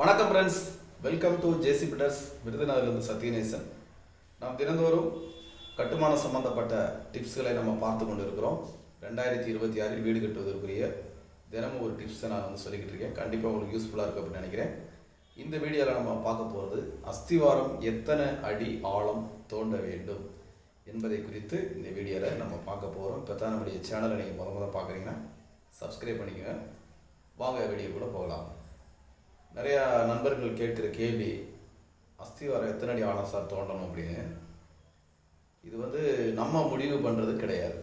வணக்கம் friends welcome to JC fitters விருதுநகர்லேருந்து Sathyanesan. நாம் தினந்தோறும் கட்டுமான சம்பந்தப்பட்ட டிப்ஸ்களை நம்ம பார்த்து கொண்டு இருக்கிறோம் ரெண்டாயிரத்தி இருபத்தி ஆறில் வீடு கட்டுவதற்குரிய தினமும் ஒரு டிப்ஸை நான் வந்து சொல்லிக்கிட்டு இருக்கேன். கண்டிப்பாக உங்களுக்கு யூஸ்ஃபுல்லாக இருக்கும் அப்படின்னு நினைக்கிறேன். இந்த வீடியோவில் நம்ம பார்க்க போகிறது அஸ்திவாரம் எத்தனை அடி ஆழம் தோண்ட வேண்டும் என்பதை குறித்து இந்த வீடியோவில் நம்ம பார்க்க போகிறோம் இப்போ தான் நம்முடைய சேனலை நீங்கள் முத முதல் பார்க்குறீங்கன்னா சப்ஸ்கிரைப் பண்ணிக்கோங்க. வாங்க வீடியோ கூட போகலாம். நிறையா நண்பர்கள் கேட்குற கேள்வி அஸ்திவாரம் எத்தனை அடி ஆழம் சார் தோண்டணும் அப்படின்னு. இது வந்து நம்ம முடிவு பண்ணுறது கிடையாது.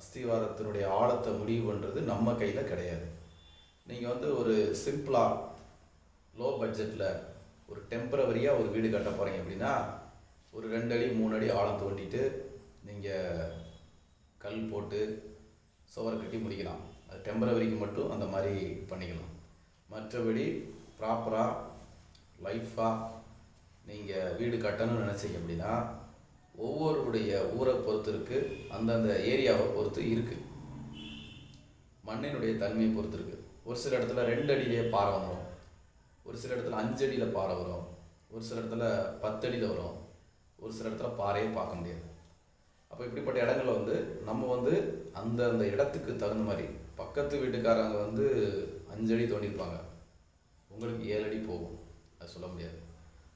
அஸ்திவாரத்தினுடைய ஆழத்தை முடிவு பண்ணுறது நம்ம கையில் கிடையாது. நீங்கள் வந்து ஒரு சிம்பிளாக லோ பட்ஜெட்டில் ஒரு டெம்பரவரியாக ஒரு வீடு கட்ட போகிறீங்க அப்படின்னா ஒரு ரெண்டு அடி மூணு அடி ஆழம் தோண்டிட்டு நீங்கள் கல் போட்டு சுவர் கட்டி முடிக்கலாம். அது டெம்பரவரிக்கு மட்டும் அந்த மாதிரி பண்ணிக்கலாம். மற்றபடி ப்ராப்பராக லைஃபாக நீங்கள் வீடு கட்டணும்னு நினச்சிங்க அப்படின்னா ஒவ்வொருடைய ஊரை பொறுத்து இருக்குது அந்தந்த ஏரியாவை பொறுத்து இருக்குது மண்ணினுடைய தன்மையை பொறுத்து இருக்குது ஒரு சில இடத்துல ரெண்டு அடியிலேயே பாறை வரும். ஒரு சில இடத்துல அஞ்சு அடியில் பாறை வரும். ஒரு சில இடத்துல பத்தடியில் வரும். ஒரு சில இடத்துல பாறையே பார்க்க முடியாது. அப்போ இப்படிப்பட்ட இடங்களில் வந்து நம்ம வந்து அந்தந்த இடத்துக்கு தகுந்த மாதிரி பக்கத்து வீட்டுக்காரங்க வந்து அஞ்சடி தோண்டியிருப்பாங்க. உங்களுக்கு ஏழு அடி போகும். அது சொல்ல முடியாது.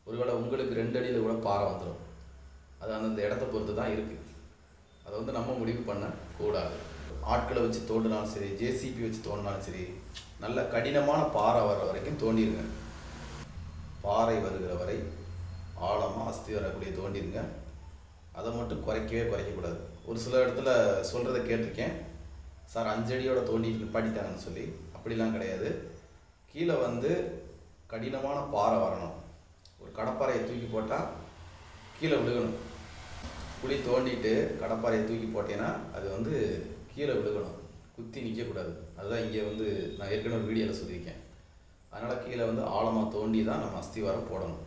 ஒருவேளை உங்களுக்கு ரெண்டு அடியில் கூட பாறை வந்துடும் அது அந்தந்த இடத்த பொறுத்து தான் இருக்குது அதை வந்து நம்ம முடிவு பண்ண கூடாது. ஆட்களை வச்சு தோண்டினாலும் சரி ஜேசிபி வச்சு தோண்டினாலும் சரி நல்ல கடினமான பாறை வர்ற வரைக்கும் தோண்டிடுங்க பாறை வருகிற வரை ஆழமாக அஸ்தி வரக்கூடிய தோண்டிடுங்க அதை மட்டும் குறைக்கவே குறைக்கக்கூடாது. ஒரு சில இடத்துல சொல்கிறத கேட்டிருக்கேன். சார் அஞ்சடியோட தோண்டி நிப்பாட்டிட்டாங்கன்னு சொல்லி. அப்படிலாம் கிடையாது. கீழே வந்து கடினமான பாறை வரணும். ஒரு கடப்பாறையை தூக்கி போட்டால் கீழே விழுகணும். குழி தோண்டிட்டு கடப்பாறையை தூக்கி போட்டேன்னா அது வந்து கீழே விழுகணும். குத்தி நிற்கக்கூடாது அதுதான் இங்கே வந்து நான் ஏற்கனவே வீடியோவில் சொல்லியிருக்கேன். அதனால் கீழே வந்து ஆழமாக தோண்டி தான் நம்ம அஸ்திவாரம் போடணும்.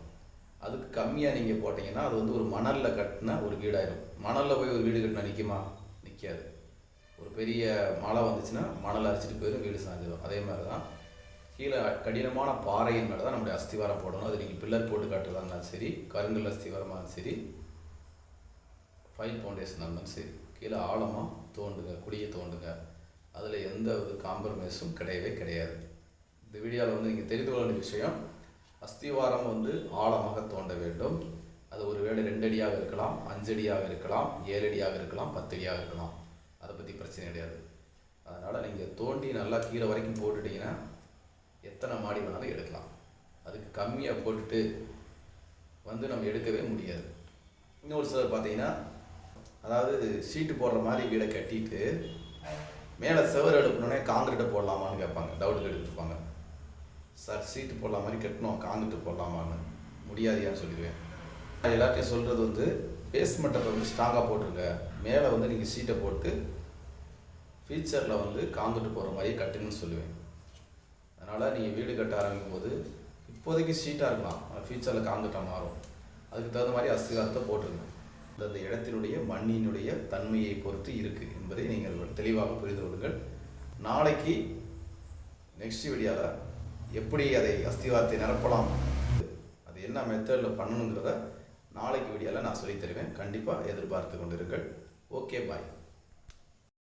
அதுக்கு கம்மியாக நீங்கள் போட்டிங்கன்னா அது வந்து ஒரு மணலில் கட்டின ஒரு வீடாயிரும். மணலில் போய் ஒரு வீடு கட்டினா நிற்குமா நிற்காது ஒரு பெரிய மழை வந்துச்சுன்னா மணல் அரைச்சிட்டு போயிடும் வீடு சாஞ்சிடும் அதே மாதிரி தான் கீழே கடினமான பாறையின் மேலே தான் நம்முடைய அஸ்திவாரம் போடணும். அது நீங்கள் பில்லர் போட்டு காட்டுறதா இருந்தாலும் சரி கருங்கல் அஸ்திவாரமாக இருந்தாலும் சரி ஃபைல் ஃபவுண்டேஷனாக இருந்தாலும் சரி கீழே ஆழமாக தோண்டுங்க குழியை தோண்டுங்க. அதில் எந்த ஒரு காம்ப்ரமைஸும் கிடையவே கிடையாது. இந்த வீடியோவில் வந்து நீங்கள் தெரிந்து கொள்ள வேண்டிய விஷயம் அஸ்திவாரம் வந்து ஆழமாக தோண்ட வேண்டும். அது ஒரு வேளை ரெண்டு அடியாக இருக்கலாம் அஞ்சு அடியாக இருக்கலாம் ஏழு அடியாக இருக்கலாம் பத்து அடியாக இருக்கலாம். அதை பற்றி பிரச்சனை கிடையாது. அதனால் நீங்கள் தோண்டி நல்லா கீழே வரைக்கும் போட்டுட்டிங்கன்னா எத்தனை மாடி வேணாலும் எடுக்கலாம். அதுக்கு கம்மியாக போட்டுட்டு வந்து நம்ம எடுக்கவே முடியாது. இன்னொரு சிலர் பார்த்தீங்கன்னா அதாவது ஷீட்டு போடுற மாதிரி வீடை கட்டிட்டு மேலே செவர் எழுப்பினோடனே காங்கிரீட்டை போடலாமான்னு கேட்பாங்க. டவுட் எடுத்துருப்பாங்க சார் சீட்டு போடலா மாதிரி கட்டணும் காங்கிரீட்டு போடலாமான்னு? முடியாதியான்னு சொல்லிடுவேன். நான் எல்லாத்தையும் சொல்கிறது வந்து பேஸ்மெண்ட்டை வந்து ஸ்ட்ராங்காக போட்டுருங்க. மேலே வந்து நீங்கள் சீட்டை போட்டு ஃபியூச்சரில் வந்து காங்கிரீட்டு போடுற மாதிரியே கட்டுங்கன்னு சொல்லுவேன். அதனால் நீங்கள் வீடு கட்ட ஆரம்பிக்கும் போது இப்போதைக்கு ஷீட்டாக இருக்கலாம். ஆனால் ஃபியூச்சரில் காங்கிரீட்டாக மாறும். அதுக்கு தகுந்த மாதிரி அஸ்திகாரத்தை போட்டுருங்க அந்த இடத்தினுடைய மண்ணினுடைய தன்மையை பொறுத்து இருக்குது என்பதை நீங்கள் தெளிவாக புரிந்து கொள்ளுங்கள். நாளைக்கு நெக்ஸ்ட் வீடியோவில் எப்படி அதை அஸ்திவாரத்தை நிரப்பலாம் அது என்ன மெத்தடில் பண்ணணுங்கிறத நாளைக்கு வீடியோவில் நான் சொல்லித் தருவேன். கண்டிப்பாக எதிர்பார்த்து கொண்டிருங்கள். Okay bye